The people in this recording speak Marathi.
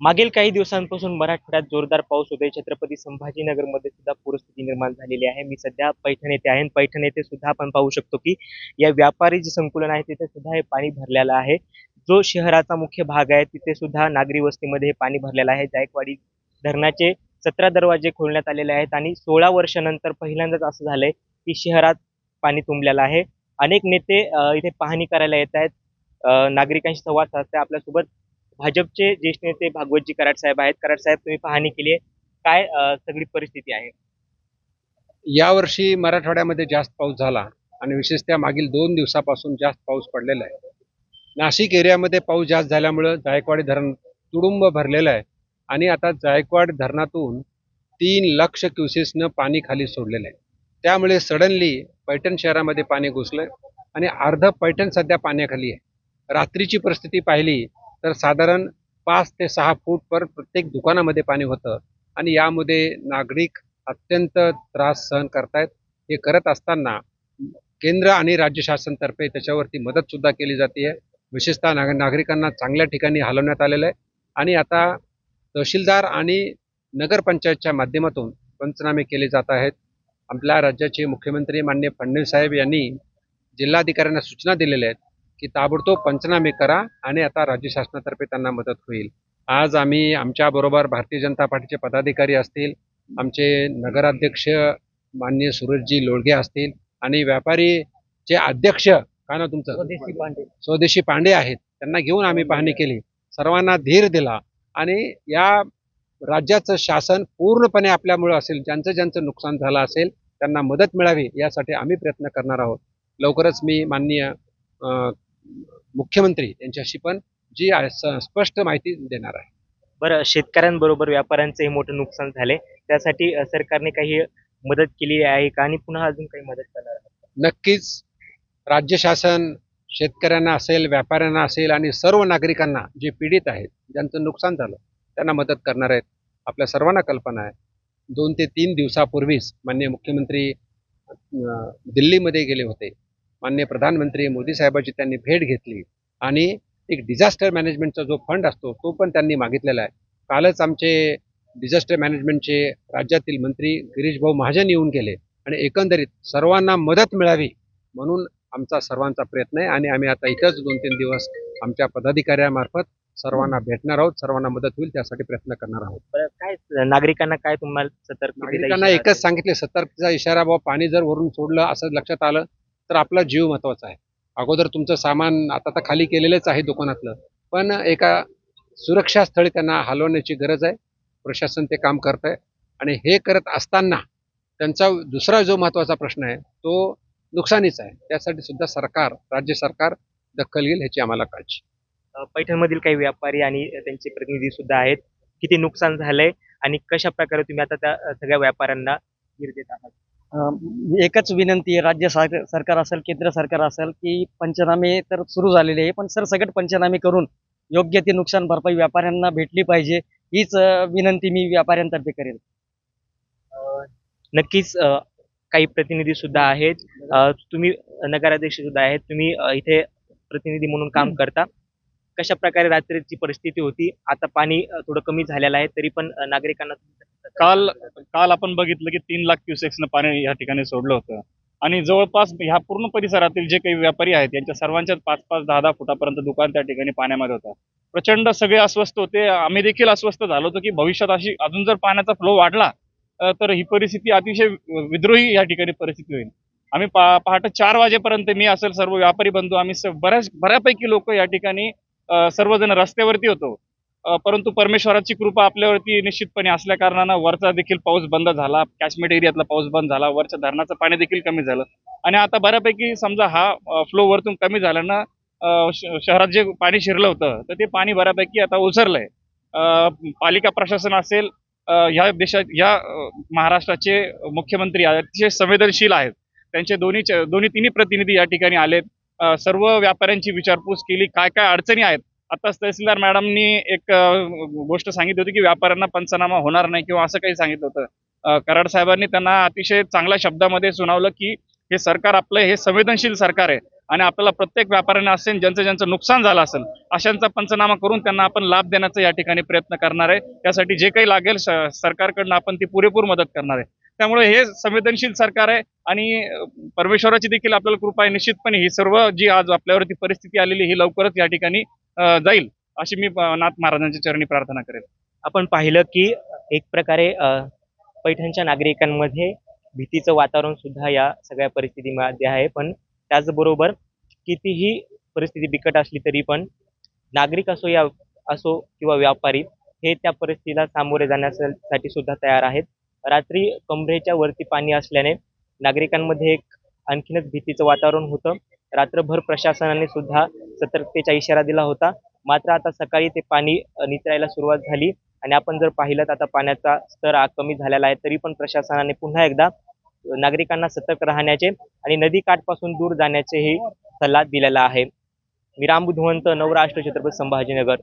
मागील काही दिवसांपासून मराठवाड्यात जोरदार पाऊस होतोय. छत्रपती संभाजीनगरमध्ये सुद्धा पूरस्थिती निर्माण झालेली आहे. मी सध्या पैठण येथे आहे आणि पैठण येथे सुद्धा आपण पाहू शकतो की या व्यापारी जे संकुलन आहे तिथे सुद्धा हे पाणी भरलेलं आहे. जो शहराचा मुख्य भाग आहे तिथे सुद्धा नागरी वस्तीमध्ये हे पाणी भरलेलं आहे. जायकवाडी धरणाचे सतरा दरवाजे खोलण्यात आलेले आहेत आणि सोळा वर्षानंतर पहिल्यांदाच असं झालंय की शहरात पाणी तुंबलेलं आहे. अनेक नेते इथे पाहणी करायला येत आहेत. नागरिकांशी संवाद साधताय. आपल्यासोबत भाजपचे ज्येष्ठ नेते भागवतजी कराड साहेब आहेत. कराड साहेब तुम्ही पाहणी केली आहे काय सगळी परिस्थिती आहे? यावर्षी मराठवाड्यामध्ये जास्त पाऊस झाला आणि विशेषतः मागील दोन दिवसापासून जास्त पाऊस पडलेला आहे. नाशिक एरियामध्ये पाऊस जास्त झाल्यामुळं जायकवाडी धरण तुडुंब भरलेलं आहे आणि आता जायकवाड धरणातून तीन लक्ष क्युसेसनं पाणी खाली सोडलेलं आहे. त्यामुळे सडनली पैठण शहरामध्ये पाणी घुसलं आणि अर्ध पैठण सध्या पाण्याखाली आहे. रात्रीची परिस्थिती पाहिली तर साधारण पाच ते सहा फूट पर प्रत्येक दुकानामध्ये पाणी होतं. आणि यामध्ये नागरिक अत्यंत त्रास सहन करतायत. हे करत असताना केंद्र आणि राज्य शासनतर्फे त्याच्यावरती मदतसुद्धा केली जाते. आहे विशेषतः नाग नागरिकांना चांगल्या ठिकाणी हलवण्यात आलेलं आहे. आणि आता तहसीलदार आणि नगरपंचायतच्या माध्यमातून पंचनामे केले जात आहेत. आपल्या राज्याचे मुख्यमंत्री मान्य फडणवीस साहेब यांनी जिल्हाधिकाऱ्यांना सूचना दिलेल्या आहेत. की ताबडतोब पंचनामे करा आणि आता राज्य शासनातर्फे त्यांना मदत होईल. आज आम्ही आमच्याबरोबर भारतीय जनता पार्टीचे पदाधिकारी असतील आमचे नगराध्यक्ष मान्य सूरजजी लोळगे असतील आणि व्यापारीचे अध्यक्ष काय ना तुमचं? स्वदेशी पांडे. स्वदेशी पांडे आहेत त्यांना घेऊन आम्ही पाहणी केली. सर्वांना धीर दिला आणि या राज्याचं शासन पूर्णपणे आपल्यामुळं असेल ज्यांचं ज्यांचं नुकसान झालं असेल त्यांना मदत मिळावी यासाठी आम्ही प्रयत्न करणार आहोत. लवकरच मी माननीय मुख्यमंत्री यांच्याशी पण जी स्पष्ट माहिती देणार आहे. बरं शेतकऱ्यांबरोबर व्यापाऱ्यांचंही मोठं नुकसान झालंय. त्यासाठी सरकारने काही मदत केली आहे का? आणि पुन्हा अजून काही मदत करणार आहे? नक्कीच राज्य शासन शेतकऱ्यांना असेल व्यापाऱ्यांना असेल आणि सर्व नागरिकांना जे पीडित आहेत ज्यांचं नुकसान झालं त्यांना मदत करणार आहेत. आपल्या सर्वांना कल्पना आहे. दोन ते तीन दिवसापूर्वीच माननीय मुख्यमंत्री दिल्लीमध्ये गेले होते. माननीय प्रधानमंत्री मोदी साहेबांची त्यांनी भेट घेतली. आणि एक डिझास्टर मॅनेजमेंटचा जो फंड असतो तो पण त्यांनी मागितलेला आहे. कालच आमचे डिझास्टर मॅनेजमेंटचे राज्यातील मंत्री गिरीश भाऊ महाजन येऊन गेले. आणि एकंदरीत सर्वांना मदत मिळावी म्हणून आमचा सर्वांचा प्रयत्न आहे. आणि आम्ही आता इथंच दोन तीन दिवस आमच्या पदाधिकाऱ्यामार्फत सर्वांना भेटणार आहोत. सर्वांना मदत होईल त्यासाठी प्रयत्न करणार आहोत. काय नागरिकांना काय तुम्हाला सतर्क नागरिकांना एकच सांगितले सतर्कतेचा इशारा बाबा पाणी जर वरून सोडलं असं लक्षात आलं तर आपला जीव महत्त्वाचा आहे. अगोदर तुमचं सामान आता तर खाली केलेलंच आहे दुकानातलं. पण एका सुरक्षा स्थळी त्यांना हलवण्याची गरज आहे. प्रशासन ते काम करत आहे आणि हे करत असताना त्यांचा दुसरा जो महत्त्वाचा प्रश्न आहे तो नुकसानीचा आहे. त्यासाठी सुद्धा सरकार राज्य सरकार दखल घेईल ह्याची आम्हाला काळजी. पैठणमधील काही व्यापारी आणि त्यांचे प्रतिनिधी सुद्धा आहेत. किती नुकसान झालंय आणि कशा प्रकारे तुम्ही आता त्या सगळ्या व्यापाऱ्यांना धीर देत आहात? एकच विनंती आहे राज्य सार- सरकार असेल केंद्र सरकार असेल की पंचनामे तर सुरू झालेले आहे पण सरसकट पंचनामे करून योग्य ती नुकसान भरपाई व्यापाऱ्यांना भेटली पाहिजे हीच विनंती मी व्यापाऱ्यांतर्फे करेन अं, नक्कीच काही प्रतिनिधी सुद्धा आहेत. तुम्ही नगराध्यक्ष सुद्धा आहेत तुम्ही इथे प्रतिनिधी म्हणून काम करता. कशा प्रकारे रात्रीची परिस्थिती होती? आता पाणी थोडं कमी झालेलं आहे तरी पण नागरिकांना काल काल आपण बघितलं की तीन लाख क्युसेक्सनं पाणी या ठिकाणी सोडलं होतं. आणि जवळपास ह्या पूर्ण परिसरातील जे काही व्यापारी आहेत यांच्या सर्वांच्याच पाच पाच दहा दहा फुटापर्यंत दुकान त्या ठिकाणी पाण्यामध्ये होतं. प्रचंड सगळे अस्वस्थ होते. आम्ही देखील अस्वस्थ झालो होतो की भविष्यात अशी अजून जर पाण्याचा फ्लो वाढला तर ही परिस्थिती अतिशय विद्रोही या ठिकाणी परिस्थिती होईल. आम्ही पा पहाटे चार वाजेपर्यंत मी असेल सर्व व्यापारी बंधू आम्ही बऱ्याच बऱ्यापैकी लोक या ठिकाणी सर्वजण रस्त्यावरती होतो. परंतु परमेश्वराची कृपा आपल्यावरती निश्चितपणे असल्या कारणानं वरचा देखील पाऊस बंद झाला. काश्मीर एरियातला पाऊस बंद झाला. वरच्या धरणाचं पाणी देखील कमी झालं. आणि आता बऱ्यापैकी समजा हा फ्लो वरतून कमी झाल्यानं शहरात जे पाणी शिरलं होतं तर ते पाणी बऱ्यापैकी आता ओसरलंय. पालिका प्रशासन असेल ह्या देशात या महाराष्ट्राचे मुख्यमंत्री अतिशय संवेदनशील आहेत. त्यांचे दोन्ही दोन्ही तिन्ही प्रतिनिधी या ठिकाणी आलेत. सर्व व्यापाऱ्यांची विचारपूस केली काय काय अडचणी आहेत? आताच तहसीलदार मॅडमनी एक गोष्ट सांगितली होती की व्यापाऱ्यांना पंचनामा होणार नाही किंवा असं काही सांगितलं होतं. कराड साहेबांनी त्यांना अतिशय चांगल्या शब्दामध्ये सुनावलं की हे सरकार आपलं हे संवेदनशील सरकार आहे आणि आपल्याला प्रत्येक व्यापाऱ्यांना असेल ज्यांचं ज्यांचं नुकसान झालं असेल अशांचा पंचनामा करून त्यांना आपण लाभ देण्याचा या ठिकाणी प्रयत्न करणार आहे. त्यासाठी जे काही लागेल सरकारकडनं आपण ती पुरेपूर मदत करणार आहे. त्यामुळे हे संवेदनशील सरकार आहे आणि परमेश्वराची देखील आपल्याला कृपा आहे. निश्चितपणे ही सर्व जी आज आपल्यावरती परिस्थिती आलेली ही लवकरच या ठिकाणी जाईल अशी मी नाथ महाराजांच्या चरणी प्रार्थना करेन. आपण पाहिलं की एक प्रकारे पैठणच्या नागरिकांमध्ये भीतीचं वातावरण सुद्धा या सगळ्या परिस्थितीमध्ये आहे. पण त्याचबरोबर कितीही परिस्थिती बिकट असली तरी पण नागरिक असो या असो किंवा व्यापारी हे त्या परिस्थितीला सामोरे जाण्यासाठी सुद्धा तयार आहेत. रात्री कमरेच्या वरती पाणी असल्याने नागरिकांमध्ये एक आणखीनच भीतीचं वातावरण होतं. रात्रभर प्रशासनाने सुद्धा सतर्कतेचा इशारा दिला होता. मात्र आता सकाळी ते पाणी निचरायला सुरुवात झाली आणि आपण जर पाहिलं तर आता पाण्याचा स्तर कमी झालेला आहे तरी पण प्रशासनाने पुन्हा एकदा नागरिकांना सतर्क राहण्याचे आणि नदी काठपासून दूर जाण्याचेही सल्ला दिलेला आहे. मी राम बुधवंत नवराष्ट्र छत्रपती संभाजीनगर.